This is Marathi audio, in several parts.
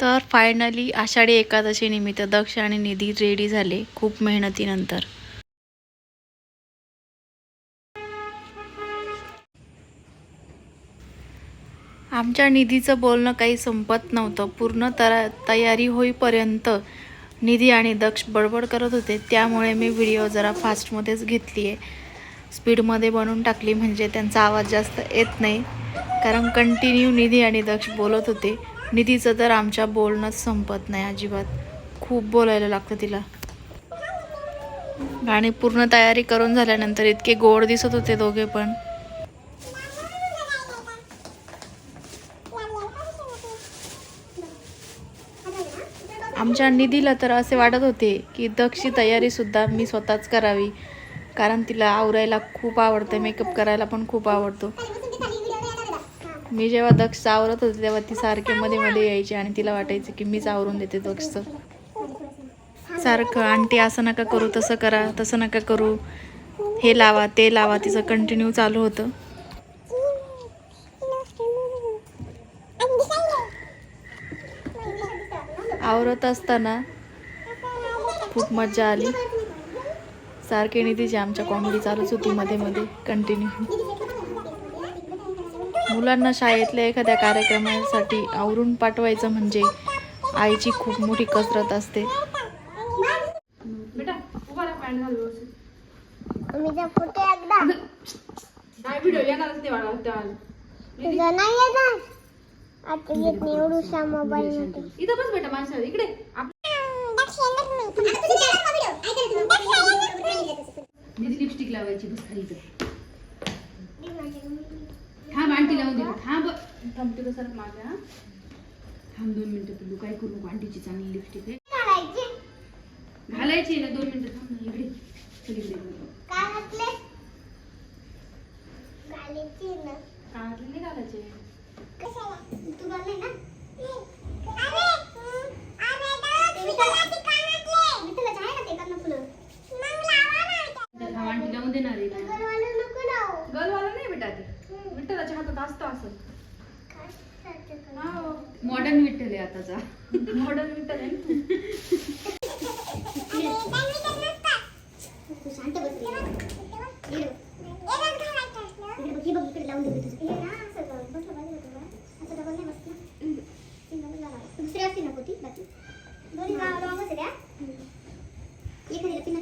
तर फायनली आषाढी एकादशीनिमित्त दक्ष आणि निधी रेडी झाले खूप मेहनतीनंतर. आमच्या निधीचं बोलणं काही संपत नव्हतं. पूर्ण तरा तयारी होईपर्यंत निधी आणि दक्ष बडबड करत होते. त्यामुळे मी व्हिडिओ जरा फास्टमध्येच घेतली आहे स्पीडमध्ये बनवून टाकली म्हणजे त्यांचा आवाज जास्त येत नाही. कारण कंटिन्यू निधी आणि दक्ष बोलत होते. निधीचं तर आमच्या बोलणंच संपत नाही अजिबात. खूप बोलायला लागतं तिला. आणि पूर्ण तयारी करून झाल्यानंतर इतके गोड दिसत होते दोघे पण. आमच्या निधीला तर असे वाटत होते की दक्षची तयारीसुद्धा मी स्वतःच करावी. कारण तिला आवरायला खूप आवडतं मेकअप करायला पण खूप आवडतो. मी जेव्हा दक्ष आवरत होते तेव्हा ती सारखे मध्ये मध्ये यायची आणि तिला वाटायचं की मीच आवरून देते दक्षचं सारखं आंटी असं नका करू तसं करा तसं नका करू. हे लावा ते लावा. तिचं कंटिन्यू चालू होतं. आवरत असताना खूप मजा आली. सारखे निधीची आमच्या कॉमेडी चालूच होती मध्ये मध्ये कंटिन्यू मुलांना शाळेतल्या एखाद्या कार्यक्रमासाठी आवरून पाठवायचं म्हणजे आईची खूप मोठी कसरत असते. इथं बस बेटा इकडे. लिपस्टिक लावायची बस खाली इथं थांब आंटी लावून दे थांब सर माझ्या. थांब दोन मिनिटं पिल्लू काय करू? नको आंटीची चांगली लिपस्टिक आहे. घालायची. ना दोन मिनिटं थांब ना इकडे. इकडे. कानातले. नाही घालायचे. थांब आंटी लावून देणार आहे ना गलवाला नाही बेटा ते विठ्ठलाच्या हातात असतं असं मॉडर्न आताचा मॉडर्न विठ्ठल आहे ना. दुसरी असते नको ती बाकी. दोन्ही गावा गावाच द्या एखाद्याला पिना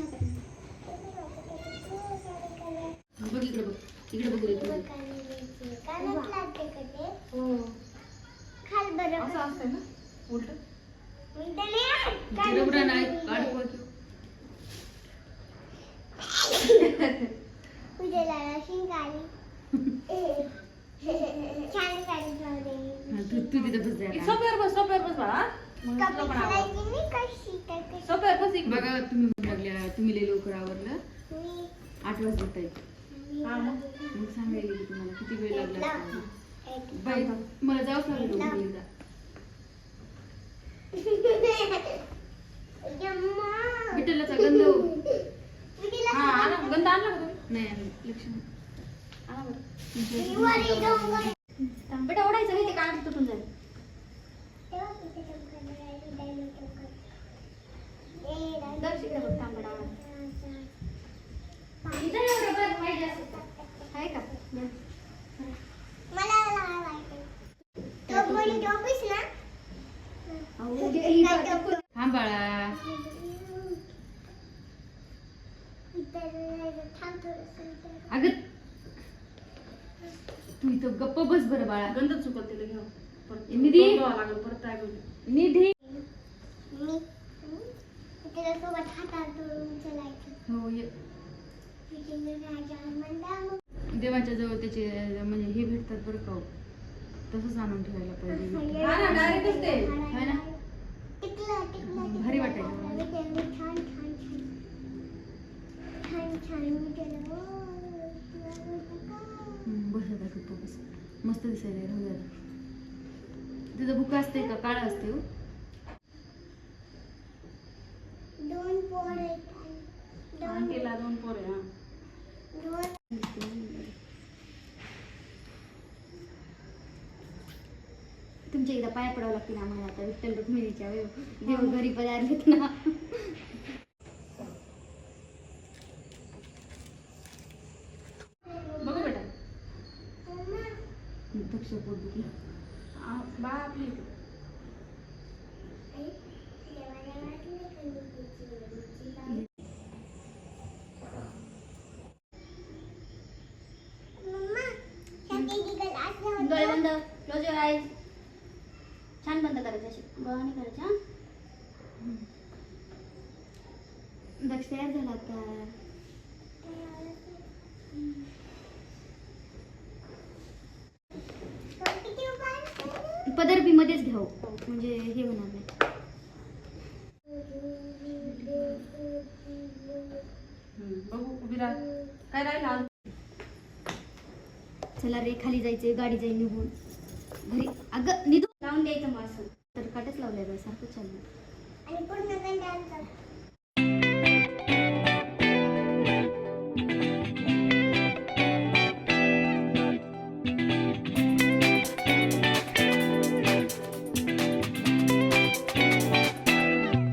बघ इकडे बघ. इकडे बघ इकडे. बघ. खाल बरं. असं असतंय ना? उलट. तू तू तिथे बस सोप्यावर बस सोप्यावर बस बाळा. सोप्यावर बस. बघा तुम्ही लागल्या तुम्ही लय लवकर आवरलं. आठ वाजता हा मग? सांगायला तुम्हाला किती वेळ लागला? बाई मला जाऊच लागलं. विठ्ठलाचा गंध हो. हा आणा गंध आणला का तुम्ही नाही. लक्ष्मी आणा बरं. बेटा ओढायचं नाही ते काय तुटून जाईल डोंगर राहिली, डायमंड डोंगर. ए, डायमंड दर्श इकडे बघ थांब बेटा आणा. पाणी. इथं एवढं बरं पाहिजे असं. आहे का मला लावायचं. डोंबरी डोंबीस ना? अहो, काय डोंगर? थांब बाळा इथं राहिलं. थांब थोडंसं इथं. अगं तू इथं गप्प बस बरं बाळा. गंध चुकल तिला घेऊ निधी. परत काय निधी. मी तिला सोबत हातात धरून चलायचं हो ये. तिथे मी राजा म्हणला मग. देवाच्या जवळ त्याचे म्हणजे हे भेटतात बरं का हो. तसंच आणून ठेवायला पाहिजे. है ना? टिकलं टिकलं भारी वाटायचं. मस्त दिसायला राहू द्या. तिथं बुक असते का? काळा असते हो. दोन पोर आहेत. दोन दोन पोर आहे तुमच्या एकदा पाया पडावं लागतील आम्हाला आता. विठ्ठल रुक्मिणी देवीच्या वेळ. देव घरी पदार्थ ना बघू बेटा दुखलं आ, बाळ आपली. डोळे बंद क्लोज युअर आईज छान बंद करायचं असे. बळाने करायचं हा? दक्ष तयार झाला आता. पदर बी मध्येच घ्याव. म्हणजे हे होणार नाही. हम्म, बघू उभी राहा. काय राहिलं आज? चला रे खाली जायचे गाडी जाईल निघून. घरी अगं निघून लावून द्यायचं मग असं तर काटच लावलंय बा सारखं चाललं